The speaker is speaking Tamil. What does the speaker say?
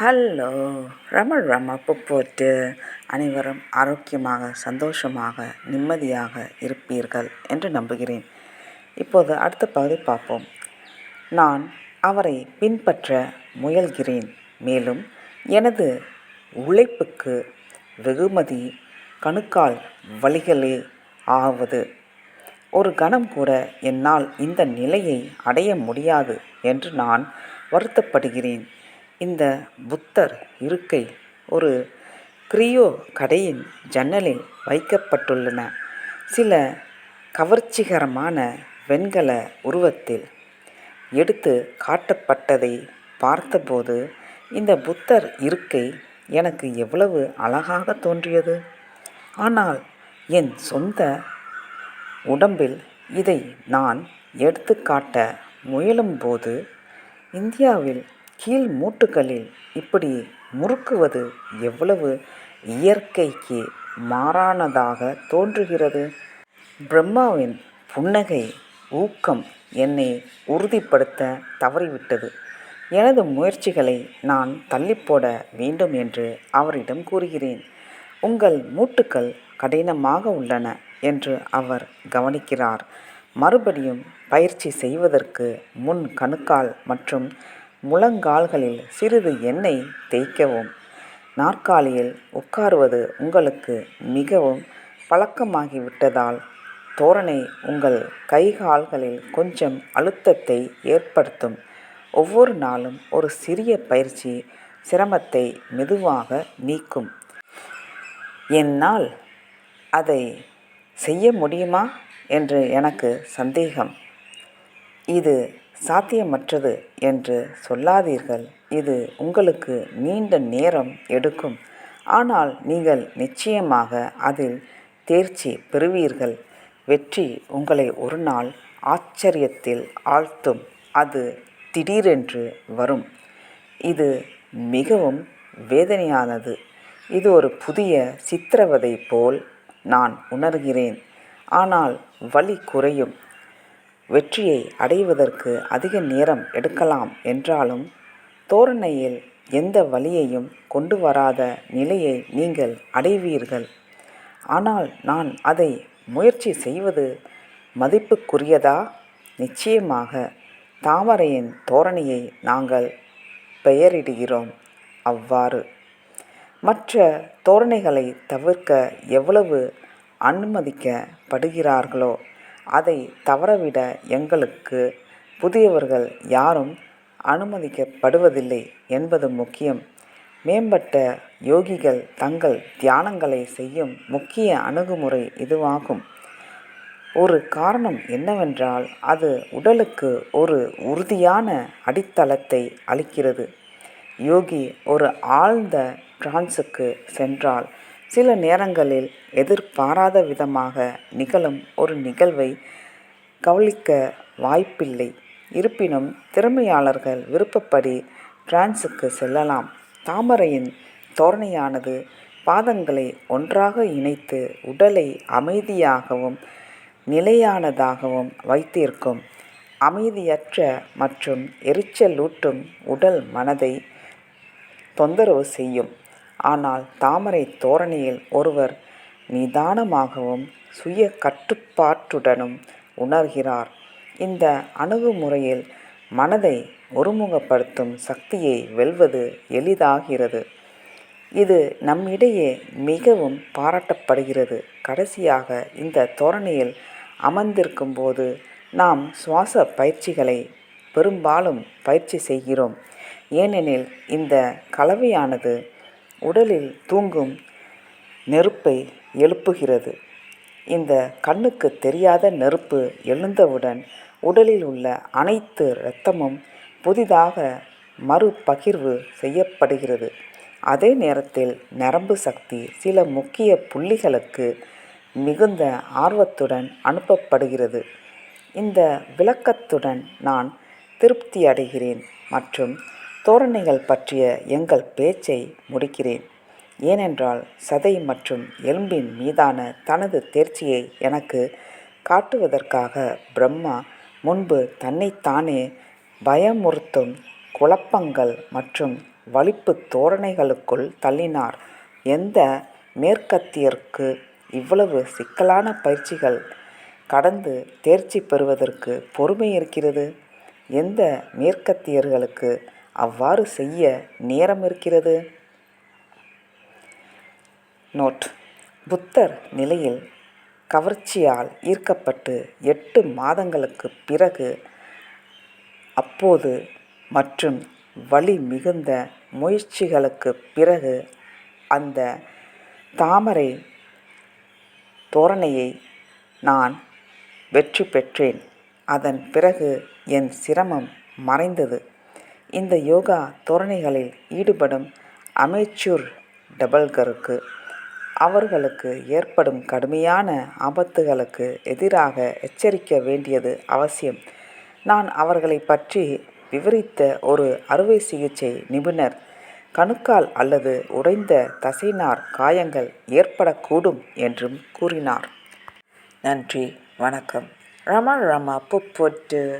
ஹலோ. ரம ரம போட்டு அனைவரும் ஆரோக்கியமாக சந்தோஷமாக நிம்மதியாக இருப்பீர்கள் என்று நம்புகிறேன். இப்போது அடுத்த பகுதி பார்ப்போம். நான் அவரை பின்பற்ற முயல்கிறேன். மேலும் எனது உழைப்புக்கு வெகுமதி கணுக்கால் வழிகளே ஆவது. ஒரு கணம் கூட என்னால் இந்த நிலையை அடைய முடியாது என்று நான் வருத்தப்படுகிறேன். இந்த புத்தர் இருக்கை ஒரு கிரியோ கடையின் ஜன்னலில் வைக்கப்பட்டுள்ளன. சில கவர்ச்சிகரமான வெண்கல உருவத்தில் எடுத்து காட்டப்பட்டதை பார்த்தபோது இந்த புத்தர் இருக்கை எனக்கு எவ்வளவு அழகாக தோன்றியது. ஆனால் என் சொந்த உடம்பில் இதை நான் எடுத்துக்காட்ட முயலும்போது இந்தியாவில் கீழ் மூட்டுகளில் இப்படி முறுக்குவது எவ்வளவு இயற்கைக்கு மாறானதாக தோன்றுகிறது? பிரம்மாவின் புன்னகை ஊக்கம் என்னை உறுதிப்படுத்த தவறிவிட்டது. எனது முயற்சிகளை நான் தள்ளிப்போட வேண்டும் என்று அவரிடம் கூறுகிறேன். உங்கள் மூட்டுக்கள் கடினமாக உள்ளன என்று அவர் கவனிக்கிறார். மறுபடியும் பயிற்சி செய்வதற்கு முன் கணுக்கால் மற்றும் முழங்கால்களில் சிறிது எண்ணெய் தேய்க்கவும். நாற்காலியில் உட்காருவது உங்களுக்கு மிகவும் பழக்கமாகிவிட்டதால் தோரணை உங்கள் கைகால்களில் கொஞ்சம் அழுத்தத்தை ஏற்படுத்தும். ஒவ்வொரு நாளும் ஒரு சிறிய பயிற்சி சிரமத்தை மெதுவாக நீக்கும். என்னால் அதை செய்ய முடியுமா? என்று எனக்கு சந்தேகம். இது சாத்தியமற்றது என்று சொல்லாதீர்கள். இது உங்களுக்கு நீண்ட நேரம் எடுக்கும். ஆனால் நீங்கள் நிச்சயமாக அதில் தேர்ச்சி பெறுவீர்கள். வெற்றி உங்களை ஒரு நாள் ஆச்சரியத்தில் ஆழ்த்தும். அது திடீரென்று வரும். இது மிகவும் வேதனையானது. இது ஒரு புதிய சித்திரவதை போல் நான் உணர்கிறேன். ஆனால் வலி குறையும். வெற்றியை அடைவதற்கு அதிக நேரம் எடுக்கலாம் என்றாலும் தோரணையில் எந்த வழியையும் கொண்டு வராத நிலையை நீங்கள் அடைவீர்கள். ஆனால் நான் அதை முயற்சி செய்வது மதிப்புக்குரியதா? நிச்சயமாக தாமரையின் தோரணையை நாங்கள் பெயரிடுகிறோம் அவ்வாறு. மற்ற தோரணைகளை தவிர்க்க எவ்வளவு அனுமதிக்கப்படுகிறார்களோ அதை தவறவிட எங்களுக்கு புதியவர்கள் யாரும் அனுமதிக்கப்படுவதில்லை என்பது முக்கியம். மேம்பட்ட யோகிகள் தங்கள் தியானங்களை செய்யும் முக்கிய அணுகுமுறை இதுவாகும். ஒரு காரணம் என்னவென்றால் அது உடலுக்கு ஒரு உறுதியான அடித்தளத்தை அளிக்கிறது. யோகி ஒரு ஆழ்ந்த டிரான்ஸுக்கு சென்றால் சில நேரங்களில் எதிர்பாராத விதமாக நிகழும் ஒரு நிகழ்வை கவலிக்க வாய்ப்பில்லை. இருப்பினும் திறமையாளர்கள் விருப்பப்படி டிரான்ஸுக்கு செல்லலாம். தாமரையின் தோரணையானது பாதங்களை ஒன்றாக இணைத்து உடலை அமைதியாகவும் நிலையானதாகவும் வைத்திருக்கும். அமைதியற்ற மற்றும் எரிச்சலூட்டும் உடல் மனதை தொந்தரவு செய்யும். ஆனால் தாமரை தோரணையில் ஒருவர் நிதானமாகவும் சுய கட்டுப்பாட்டுடனும் உணர்கிறார். இந்த அணுகுமுறையில் மனதை ஒருமுகப்படுத்தும் சக்தியை வெல்வது எளிதாகிறது. இது நம்மிடையே மிகவும் பாராட்டப்படுகிறது. கடைசியாக இந்த தோரணையில் அமர்ந்திருக்கும் போது நாம் சுவாச பயிற்சிகளை பெரும்பாலும் பயிற்சி செய்கிறோம். ஏனெனில் இந்த கலவையானது உடலில் தூங்கும் நெருப்பை எழுப்புகிறது. இந்த கண்ணுக்கு தெரியாத நெருப்பு எழுந்தவுடன் உடலில் உள்ள அனைத்து இரத்தமும் புதிதாக மறுபகிர்வு செய்யப்படுகிறது. அதே நேரத்தில் நரம்பு சக்தி சில முக்கிய புள்ளிகளுக்கு மிகுந்த ஆர்வத்துடன் அனுப்பப்படுகிறது. இந்த விளக்கத்துடன் நான் திருப்தி அடைகிறேன் மற்றும் தோரணைகள் பற்றிய எங்கள் பேச்சை முடிக்கிறேன். ஏனென்றால் சதை மற்றும் எலும்பின் மீதான தனது தேர்ச்சியை எனக்கு காட்டுவதற்காக பிரம்மா முன்பு தன்னைத்தானே பயமுறுத்தும் குழப்பங்கள் மற்றும் வலிப்பு தோரணைகளுக்குள் தள்ளினார். எந்த மேற்கத்தியருக்கு இவ்வளவு சிக்கலான பயிற்சிகள் கடந்து தேர்ச்சி பெறுவதற்கு பொறுமை இருக்கிறது? எந்த மேற்கத்தியர்களுக்கு அவ்வாறு செய்ய நேரம் இருக்கிறது? நோட் புத்தர் நிலையில் கவர்ச்சியால் ஈர்க்கப்பட்டு எட்டு மாதங்களுக்கு பிறகு அப்போது மற்றும் வலி மிகுந்த முயற்சிகளுக்கு பிறகு அந்த தாமரை தோரணையை நான் வெற்றி பெற்றேன். அதன் பிறகு என் சிரமம் மறைந்தது. இந்த யோகா தோரணைகளில் ஈடுபடும் அமெச்சூர் டபல்கருக்கு அவர்களுக்கு ஏற்படும் கடுமையான ஆபத்துகளுக்கு எதிராக எச்சரிக்க வேண்டியது அவசியம். நான் அவர்களை பற்றி விவரித்த ஒரு அறுவை சிகிச்சை நிபுணர் கணுக்கால் அல்லது உடைந்த தசைநார் காயங்கள் ஏற்படக்கூடும் என்றும் கூறினார். நன்றி வணக்கம். ரமா ரமா புப்பொட்டு